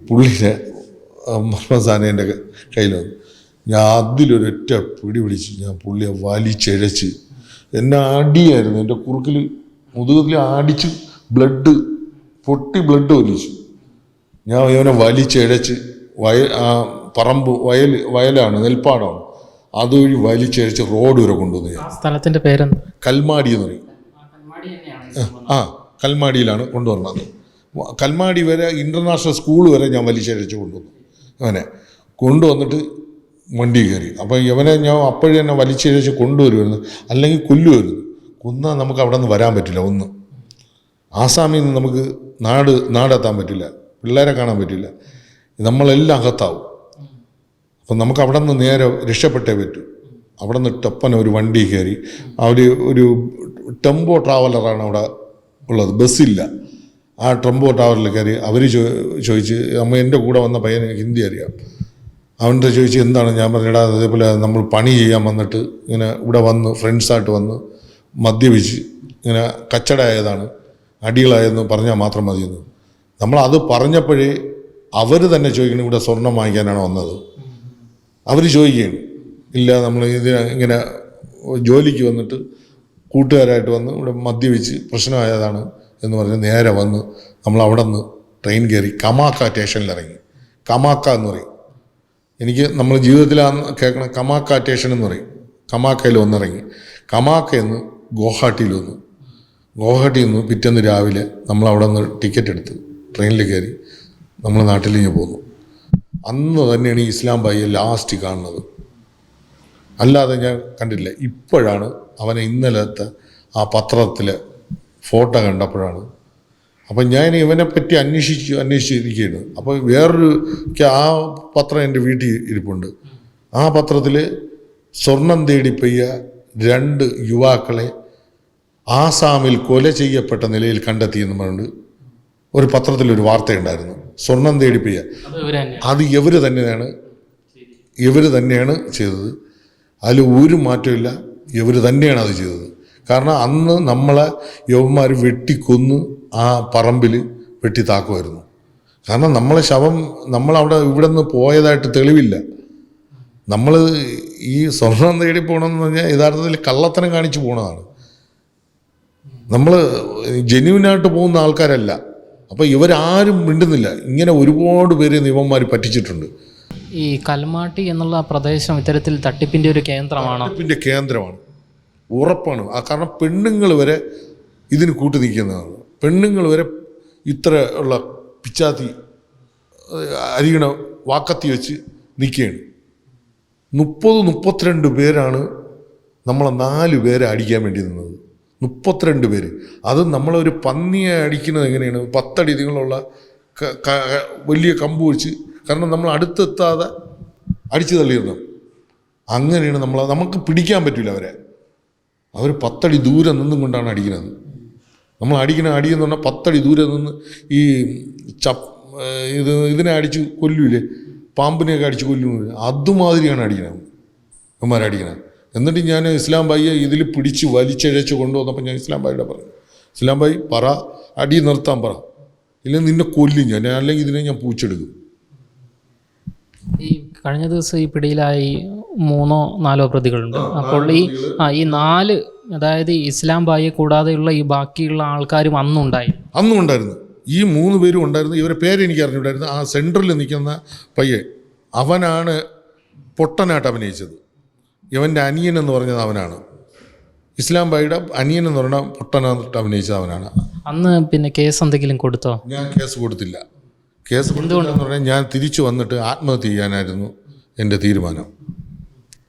പുള്ളിയുടെ മർമ്മസാനേന്റെ കയ്യിൽ വന്നു. ഞാൻ അതിലൊരൊറ്റ പിടി പിടിച്ച് ഞാൻ പുള്ളിയെ വലിച്ചഴച്ച് എന്നെ അടിയായിരുന്നു. എന്റെ കുറുക്കിൽ മുതുകത്തിൽ അടിച്ച് ബ്ലഡ് പൊട്ടി ബ്ലഡ് ഒലിച്ചു. ഞാൻ ഇവനെ വലിച്ചഴച്ച് വയ ആ പറമ്പ് വയൽ വയലാണ് നെൽപ്പാടമാണ് അതുവഴി വലിച്ചഴച്ച് റോഡ് വരെ കൊണ്ടുവന്നു ഞാൻ. ആ സ്ഥലത്തിന്റെ പേരെന്ത്? കൽമാടി എന്ന് പറയും. ആ കൽമാടിയിലാണ് കൊണ്ടുവന്നത്. കൽമാടി വരെ ഇന്റർനാഷണൽ സ്കൂൾ വരെ ഞാൻ വലിച്ചഴച്ച് കൊണ്ടുവന്നു. അവനെ കൊണ്ടുവന്നിട്ട് വണ്ടി കയറി. അപ്പോൾ ഇവനെ ഞാൻ അപ്പോഴേ തന്നെ വലിച്ചഴച്ച് കൊണ്ടുവരുമായിരുന്നു അല്ലെങ്കിൽ കൊല്ലുമായിരുന്നു കൊന്നാൽ നമുക്ക് അവിടെ നിന്ന് വരാൻ പറ്റില്ല ഒന്ന്. ആസാമിൽ നിന്ന് നമുക്ക് നാട് നാടെത്താൻ പറ്റില്ല. പിള്ളേരെ കാണാൻ പറ്റില്ല. നമ്മളെല്ലാം അകത്താവും. അപ്പം നമുക്ക് അവിടെ നിന്ന് നേരെ രക്ഷപ്പെട്ടേ പറ്റൂ. അവിടെ നിന്ന് ടപ്പന ഒരു വണ്ടി കയറി. അവർ ഒരു ടെമ്പോ ട്രാവലറാണ് അവിടെ ഉള്ളത്. ബസ്സില്ല. ആ ടെമ്പോ ട്രാവലറിൽ കയറി അവർ ചോദിച്ച് അമ്മ എന്റെ കൂടെ വന്ന പയ്യന് ഹിന്ദി അറിയാം. അവന്റെ ചോദിച്ച് എന്താണ്? ഞാൻ പറഞ്ഞിടാ അതേപോലെ നമ്മൾ പണി ചെയ്യാൻ വന്നിട്ട് ഇങ്ങനെ ഇവിടെ വന്ന് ഫ്രണ്ട്സായിട്ട് വന്ന് മദ്യപിച്ച് ഇങ്ങനെ കച്ചടമായതാണ് അടികളായെന്ന് പറഞ്ഞാൽ മാത്രം മതിയെന്ന്. അത് പറഞ്ഞപ്പോഴേ അവർ തന്നെ ചോദിക്കണം ഇവിടെ സ്വർണം വാങ്ങിക്കാനാണ് വന്നത്? അവർ ചോദിക്കുകയാണ്. ഇല്ല നമ്മൾ ഇത് ഇങ്ങനെ ജോലിക്ക് വന്നിട്ട് കൂട്ടുകാരായിട്ട് വന്ന് ഇവിടെ മദ്യപിച്ച് പ്രശ്നമായതാണ് എന്ന് പറഞ്ഞ് നേരെ വന്ന് നമ്മൾ അവിടെ നിന്ന് ട്രെയിൻ കയറി കമാക്ക സ്റ്റേഷനിൽ ഇറങ്ങി. കമാക്ക എന്ന് പറയും. എനിക്ക് നമ്മൾ ജീവിതത്തിൽ കേൾക്കണം കമാക്ക സ്റ്റേഷൻ എന്ന് പറയും. കമാക്കയിൽ വന്നിറങ്ങി. കമാക്ക എന്ന് ഗുവാഹട്ടിയിൽ വന്നു. ഗുവാഹട്ടിയിൽ നിന്ന് പിറ്റേന്ന് രാവിലെ നമ്മൾ അവിടെ നിന്ന് ടിക്കറ്റ് എടുത്ത് ട്രെയിനിൽ കയറി നമ്മൾ നാട്ടിലേക്ക് പോന്നു. അന്ന് തന്നെയാണ് ഈ ഇസ്ലാം ബായിയെ ലാസ്റ്റ് കാണുന്നത്. അല്ലാതെ ഞാൻ കണ്ടില്ല ഇപ്പോഴാണ് അവനെ ഇന്നലത്തെ ആ പത്രത്തിൽ ഫോട്ടോ കണ്ടപ്പോഴാണ്. അപ്പം ഞാൻ ഇവനെ പറ്റി അന്വേഷിച്ചു അന്വേഷിച്ചിരിക്കുകയാണ്. അപ്പോൾ വേറൊരു ആ പത്രം എന്റെ വീട്ടിൽ ഇരിപ്പുണ്ട്. ആ പത്രത്തിൽ സ്വർണം തേടി പെയ്യ രണ്ട് യുവാക്കളെ ആസാമിൽ കൊല ചെയ്യപ്പെട്ട നിലയിൽ കണ്ടെത്തിയെന്ന് പറഞ്ഞിട്ട് ഒരു പത്രത്തിലൊരു വാർത്തയുണ്ടായിരുന്നു. സ്വർണം തേടിപ്പിയ. അത് ഇവർ തന്നെയാണ്. ഇവർ തന്നെയാണ് ചെയ്തത്. അതിൽ ഒരു മാറ്റമില്ല ഇവർ തന്നെയാണ് അത് ചെയ്തത്. കാരണം അന്ന് നമ്മളെ യവന്മാർ വെട്ടിക്കൊന്ന് ആ പറമ്പിൽ വെട്ടി താക്കുമായിരുന്നു. കാരണം നമ്മളെ ശവം നമ്മളവിടെ ഇവിടെ നിന്ന് പോയതായിട്ട് തെളിവില്ല. നമ്മൾ ഈ സ്വർണം തേടി പോകണമെന്ന് പറഞ്ഞാൽ യഥാർത്ഥത്തിൽ കള്ളത്തനം കാണിച്ചു പോണതാണ്. നമ്മൾ ജെന്യൂനായിട്ട് പോകുന്ന ആൾക്കാരല്ല. അപ്പോൾ ഇവരാരും മിണ്ടുന്നില്ല. ഇങ്ങനെ ഒരുപാട് പേര് നിയമന്മാർ പറ്റിച്ചിട്ടുണ്ട്. ഈ കൽമാട്ടി എന്നുള്ള പ്രദേശം ഇത്തരത്തിൽ തട്ടിപ്പിന്റെ ഒരു കേന്ദ്രമാണ്? തട്ടിപ്പിന്റെ കേന്ദ്രമാണ്. ഉറപ്പാണ്. ആ കാരണം പെണ്ണുങ്ങൾ വരെ ഇതിന് കൂട്ടി നിൽക്കുന്നതാണ്. പെണ്ണുങ്ങൾ വരെ ഇത്ര ഉള്ള പിച്ചാത്തി അരിയണ അരികണ വാക്കത്തി വെച്ച് നിൽക്കുകയാണ്. മുപ്പത് മുപ്പത്തിരണ്ട് പേരാണ് നമ്മളെ നാല് പേരെ അടിക്കാൻ വേണ്ടി നിന്നത്. മുപ്പത്തിരണ്ട് പേര്. അത് നമ്മളൊരു പന്നിയെ അടിക്കുന്നത് എങ്ങനെയാണ്? പത്തടി നീളമുള്ള വലിയ കമ്പ് വെച്ച് കാരണം നമ്മൾ അടുത്തെത്താതെ അടിച്ചു തള്ളിയിരുന്നു അങ്ങനെയാണ് നമ്മൾ നമുക്ക് പിടിക്കാൻ പറ്റില്ല അവരെ. അവർ പത്തടി ദൂരെ നിന്നും കൊണ്ടാണ് അടിക്കുന്നത്. നമ്മൾ അടിക്കുന്ന അടി എന്ന് പറഞ്ഞാൽ പത്തടി ദൂരെ നിന്ന് ഈ ചപ്പ് ഇത് ഇതിനെ അടിച്ച് കൊല്ലൂലേ? പാമ്പിനെയൊക്കെ അടിച്ച് കൊല്ലുന്നത്. അതുമാതിരിയാണ് അടിക്കുന്നത്. ഇവന്മാരെ അടിക്കുന്നത്. എന്നിട്ട് ഞാൻ ഇസ്ലാം ഭായിയെ ഇതിൽ പിടിച്ച് വലിച്ചഴച്ച് കൊണ്ടുവന്നപ്പോൾ ഞാൻ ഇസ്ലാം ഭായിയുടെ പറഞ്ഞു ഇസ്ലാം ഭായി പറ അടി നിർത്താൻ പറ. ഇല്ലെങ്കിൽ നിന്നെ കൊല്ലും ഞാൻ. അല്ലെങ്കിൽ ഇതിനെ ഞാൻ പൂച്ചെടുക്കും. ഈ കഴിഞ്ഞ ദിവസം ഈ പിടിയിലായി മൂന്നോ നാലോ പ്രതികളുണ്ട്. അപ്പോൾ ഈ ആ ഈ നാല് അതായത് ഈ ഇസ്ലാം ബായിയെ കൂടാതെയുള്ള ഈ ബാക്കിയുള്ള ആൾക്കാരും അന്നുണ്ടായി. അന്നും ഉണ്ടായിരുന്നു ഈ മൂന്ന് പേരും ഉണ്ടായിരുന്നു. ഇവരെ പേര് എനിക്ക് അറിഞ്ഞിട്ടുണ്ടായിരുന്നു ആ സെന്ററിൽ നിൽക്കുന്ന പയ്യൻ. അവനാണ് പൊട്ടനായിട്ട് അഭിനയിച്ചത്. ഇവന്റെ അനിയൻ എന്ന് പറഞ്ഞത് അവനാണ്. ഇസ്ലാം ഭായിയുടെ അനിയൻ എന്ന് പറഞ്ഞാൽ പൊട്ടനായിട്ട് അഭിനയിച്ചത് അവനാണ്. അന്ന് പിന്നെ കേസ് എന്തെങ്കിലും കൊടുത്തോ? ഞാൻ കേസ് കൊടുത്തില്ല. കേസ് കൊടുത്തില്ല എന്ന് പറഞ്ഞാൽ ഞാൻ തിരിച്ചു വന്നിട്ട് ആത്മഹത്യ ചെയ്യാനായിരുന്നു എന്റെ തീരുമാനം.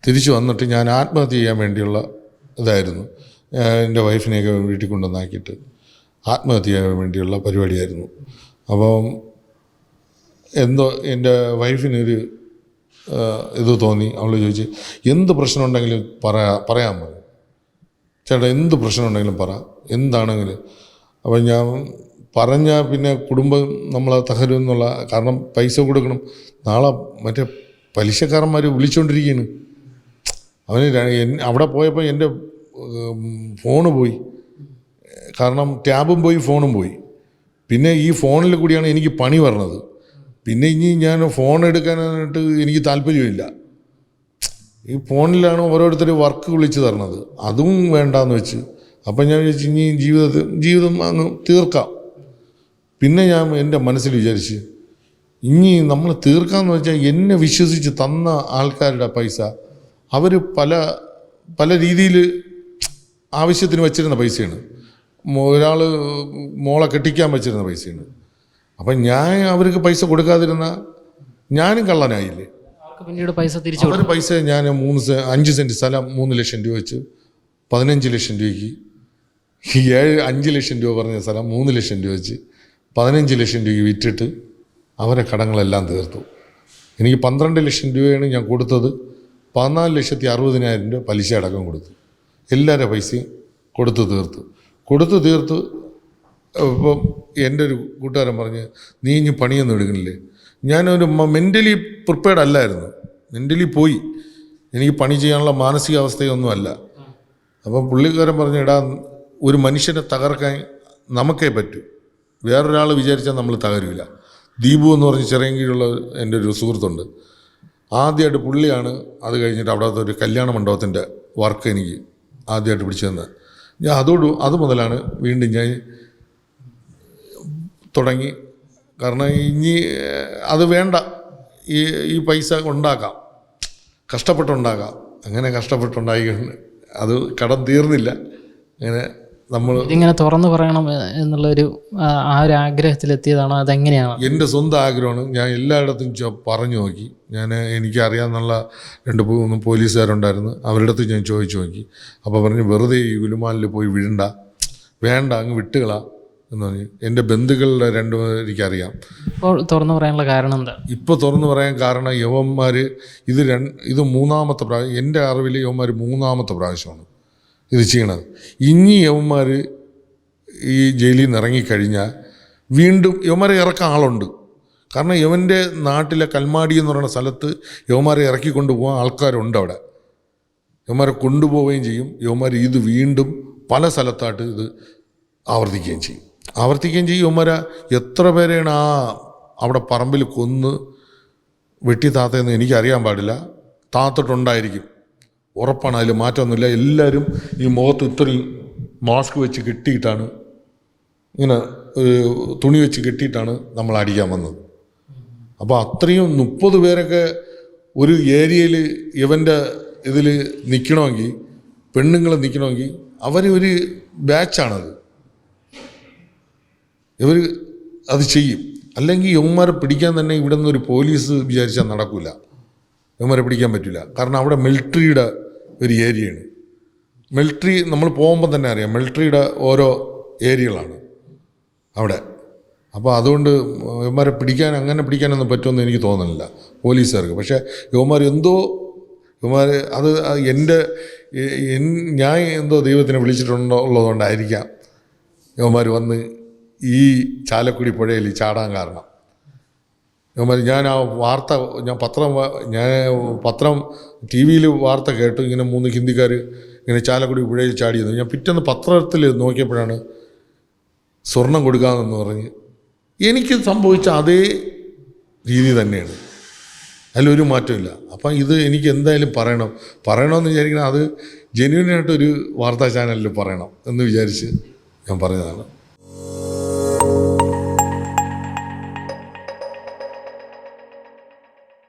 തിരിച്ചു വന്നിട്ട് ഞാൻ ആത്മഹത്യ ചെയ്യാൻ വേണ്ടിയുള്ള ഇതായിരുന്നു. എന്റെ വൈഫിനെയൊക്കെ വീട്ടിൽ കൊണ്ടുവന്നാക്കിയിട്ട് ആത്മഹത്യ ചെയ്യാൻ വേണ്ടിയുള്ള പരിപാടിയായിരുന്നു. അപ്പം എന്തോ എന്റെ വൈഫിനൊരു ഇത് തോന്നി. അവൾ ചോദിച്ച് എന്ത് പ്രശ്നം ഉണ്ടെങ്കിലും പറയാ പറയാൻ മതി. ചേട്ടാ എന്ത് പ്രശ്നം ഉണ്ടെങ്കിലും പറ. എന്താണെങ്കിലും. അപ്പം ഞാൻ പറഞ്ഞാൽ പിന്നെ കുടുംബം നമ്മളെ തകരും എന്നുള്ള കാരണം പൈസ കൊടുക്കണം. നാളെ മറ്റേ പലിശക്കാരന്മാർ വിളിച്ചുകൊണ്ടിരിക്കുകയാണ് അവന് അവിടെ പോയപ്പോൾ എന്റെ ഫോണ് പോയി. കാരണം ടാബും പോയി ഫോണും പോയി. പിന്നെ ഈ ഫോണിൽ കൂടിയാണ് എനിക്ക് പണി വരണത്. പിന്നെ ഇനി ഞാൻ ഫോൺ എടുക്കാനായിട്ട് എനിക്ക് താല്പര്യമില്ല. ഈ ഫോണിലാണ് ഓരോരുത്തർ വർക്ക് വിളിച്ച് തരണത്. അതും വേണ്ടാന്ന് വെച്ച്. അപ്പം ഞാൻ വിചാരിച്ചു ഇനി ജീവിതത്തിൽ ജീവിതം അങ്ങ് തീർക്കാം. പിന്നെ ഞാൻ എന്റെ മനസ്സിൽ വിചാരിച്ച് ഇനി നമ്മൾ തീർക്കാമെന്ന് വെച്ചാൽ എന്നെ വിശ്വസിച്ച് തന്ന ആൾക്കാരുടെ പൈസ അവർ പല പല രീതിയിൽ ആവശ്യത്തിന് വെച്ചിരുന്ന പൈസയാണ്. ഒരാൾ മോളെ കെട്ടിക്കാൻ വെച്ചിരുന്ന പൈസയാണ്. അപ്പം ഞാൻ അവർക്ക് പൈസ കൊടുക്കാതിരുന്ന ഞാനും കള്ളനായില്ലേ? പിന്നീട് പൈസ തിരിച്ചു അവർ പൈസ ഞാൻ മൂന്ന് അഞ്ച് സെന്റ് സ്ഥലം മൂന്ന് ലക്ഷം രൂപ വെച്ച് പതിനഞ്ച് ലക്ഷം രൂപയ്ക്ക് ഈ ഏഴ് അഞ്ച് ലക്ഷം രൂപ പറഞ്ഞ സ്ഥലം മൂന്ന് ലക്ഷം രൂപ വെച്ച് പതിനഞ്ച് ലക്ഷം രൂപയ്ക്ക് വിറ്റിട്ട് അവരെ കടങ്ങളെല്ലാം തീർത്തു. എനിക്ക് പന്ത്രണ്ട് ലക്ഷം രൂപയാണ് ഞാൻ കൊടുത്തത്. പതിനാല് ലക്ഷത്തി അറുപതിനായിരം രൂപ പലിശ അടക്കം കൊടുത്തു. എല്ലാവരുടെ പൈസയും കൊടുത്തു തീർത്തു. കൊടുത്തു തീർത്ത് ഇപ്പം എന്റെ ഒരു കൂട്ടുകാരൻ പറഞ്ഞ് നീ ഇനി പണിയൊന്നും എടുക്കണില്ലേ? ഞാനൊരു മെന്റലി പ്രിപ്പയർഡ് അല്ലായിരുന്നു. മെന്റലി പോയി. എനിക്ക് പണി ചെയ്യാനുള്ള മാനസികാവസ്ഥയൊന്നും അല്ല അപ്പം പുള്ളിക്കാരൻ പറഞ്ഞു എടാ ഒരു മനുഷ്യനെ തകർക്കാൻ നമുക്കേ പറ്റൂ. വേറൊരാൾ വിചാരിച്ചാൽ നമ്മൾ തകരില്ല ദീപു എന്ന് പറഞ്ഞ് ചെറിയങ്കീഴുള്ള എന്റെ ഒരു സുഹൃത്തുണ്ട്. ആദ്യമായിട്ട് പുള്ളിയാണ് അത് കഴിഞ്ഞിട്ട് അവിടുത്തെ ഒരു കല്യാണ മണ്ഡപത്തിന്റെ വർക്ക് എനിക്ക് ആദ്യമായിട്ട് പിടിച്ചു തന്നത്. ഞാൻ അതോട് അത് മുതലാണ് വീണ്ടും ഞാൻ തുടങ്ങി. കാരണം ഇനി അത് വേണ്ട. ഈ ഈ പൈസ ഉണ്ടാക്കാം. കഷ്ടപ്പെട്ടുണ്ടാക്കാം. അങ്ങനെ കഷ്ടപ്പെട്ടുണ്ടായി അത് കടം തീർന്നില്ല. അങ്ങനെ നമ്മൾ ഇങ്ങനെ തുറന്നു പറയണം എന്നുള്ളൊരു ആ, ഒരു ആഗ്രഹത്തിലെത്തിയതാണോ? അതെങ്ങനെയാണ്? എന്റെ സ്വന്തം ആഗ്രഹമാണ്. ഞാൻ എല്ലായിടത്തും പറഞ്ഞു നോക്കി. ഞാൻ എനിക്കറിയാമെന്നുള്ള രണ്ട് മൂന്ന് പോലീസുകാരുണ്ടായിരുന്നു. അവരുടെ അടുത്ത് ഞാൻ ചോദിച്ചു നോക്കി. അപ്പോൾ പറഞ്ഞു വെറുതെ ഈ ഗുലുമാലിൽ പോയി വിഴണ്ട വേണ്ട അങ്ങ് വിട്ടുകളാ. എന്ന് പറഞ്ഞു. എന്റെ ബന്ധുക്കളുടെ രണ്ടു എനിക്കറിയാം. ഇപ്പോൾ തുറന്നു പറയാനുള്ള കാരണം എന്താ? ഇപ്പോൾ തുറന്നു പറയാൻ കാരണം യവന്മാർ ഇത് രണ്ട് ഇത് മൂന്നാമത്തെ പ്രാവശ്യം എന്റെ അറിവിൽ യവന്മാർ മൂന്നാമത്തെ പ്രാവശ്യമാണ് ഇത് ചെയ്യണത്. ഇനി യവന്മാർ ഈ ജയിലിൽ നിന്ന് ഇറങ്ങിക്കഴിഞ്ഞാൽ വീണ്ടും യവന്മാരെ ഇറക്കാൻ ആളുണ്ട്. കാരണം യവന്റെ നാട്ടിലെ കൽമാടി എന്ന് പറയുന്ന സ്ഥലത്ത് യവന്മാരെ ഇറക്കി കൊണ്ടുപോകാൻ ആൾക്കാരുണ്ട് അവിടെ. യവന്മാരെ കൊണ്ടുപോവുകയും ചെയ്യും. യവന്മാർ ഇത് വീണ്ടും പല സ്ഥലത്തായിട്ട് ഇത് ആവർത്തിക്കുകയും ചെയ്യും. ആവർത്തിക്കുകയും ചെയ്യും ഉമ്മര. എത്ര പേരെയാണ് ആ അവിടെ പറമ്പിൽ കൊന്ന് വെട്ടി താത്തയെന്ന് എനിക്കറിയാൻ പാടില്ല. താത്തിട്ടുണ്ടായിരിക്കും. ഉറപ്പാണ് അതിൽ മാറ്റമൊന്നുമില്ല. എല്ലാവരും ഈ മുഖത്ത് ഇത്രയും മാസ്ക് വെച്ച് കെട്ടിയിട്ടാണ് ഇങ്ങനെ തുണി വെച്ച് കെട്ടിയിട്ടാണ് നമ്മൾ അടിക്കാൻ വന്നത്. അപ്പോൾ അത്രയും മുപ്പത് പേരൊക്കെ ഒരു ഏരിയയിൽ ഇവന്റെ ഇതിൽ നിൽക്കണമെങ്കിൽ പെണ്ണുങ്ങൾ നിൽക്കണമെങ്കിൽ അവർ ഒരു ബാച്ചാണത്. ഇവർ അത് ചെയ്യും. അല്ലെങ്കിൽ യവന്മാരെ പിടിക്കാൻ തന്നെ ഇവിടെ നിന്ന് ഒരു പോലീസ് വിചാരിച്ചാൽ നടക്കില്ല യവന്മാരെ പിടിക്കാൻ പറ്റില്ല കാരണം അവിടെ മിലിറ്ററിയുടെ ഒരു ഏരിയയാണ്. മിലിറ്ററി നമ്മൾ പോകുമ്പോൾ തന്നെ അറിയാം. മിലിറ്ററിയുടെ ഓരോ ഏരിയകളാണ് അവിടെ. അപ്പോൾ അതുകൊണ്ട് യൗമാരെ പിടിക്കാൻ അങ്ങനെ പിടിക്കാനൊന്നും പറ്റുമെന്ന് എനിക്ക് തോന്നുന്നില്ല പോലീസുകാർക്ക്. പക്ഷേ യൗമാർ എന്തോ ഇവന്മാർ അത് എന്റെ എൻ- ഞാൻ എന്തോ ദൈവത്തിനെ വിളിച്ചിട്ടുണ്ടോ ഉള്ളതുകൊണ്ടായിരിക്കാം യൗമാർ വന്ന് ഈ ചാലക്കുടി പുഴയിൽ ചാടാൻ കാരണം. ഞാൻ ആ വാർത്ത ഞാൻ പത്രം ഞാൻ പത്രം ടി വിയിൽ വാർത്ത കേട്ടു ഇങ്ങനെ മൂന്ന് ഹിന്ദിക്കാർ ഇങ്ങനെ ചാലക്കുടി പുഴയിൽ ചാടിയത് ഞാൻ പിറ്റേന്ന് പത്രത്തിൽ നോക്കിയപ്പോഴാണ് സ്വർണം കൊടുക്കാമെന്ന് പറഞ്ഞ്. എനിക്ക് സംഭവിച്ച അതേ രീതി തന്നെയാണ്. അതിലൊരു മാറ്റമില്ല. അപ്പം ഇത് എനിക്ക് എന്തായാലും പറയണം. പറയണമെന്ന് വിചാരിക്കണം അത് ജെന്യൂനായിട്ടൊരു വാർത്താ ചാനലിൽ പറയണം എന്ന് വിചാരിച്ച് ഞാൻ പറഞ്ഞതാണ്.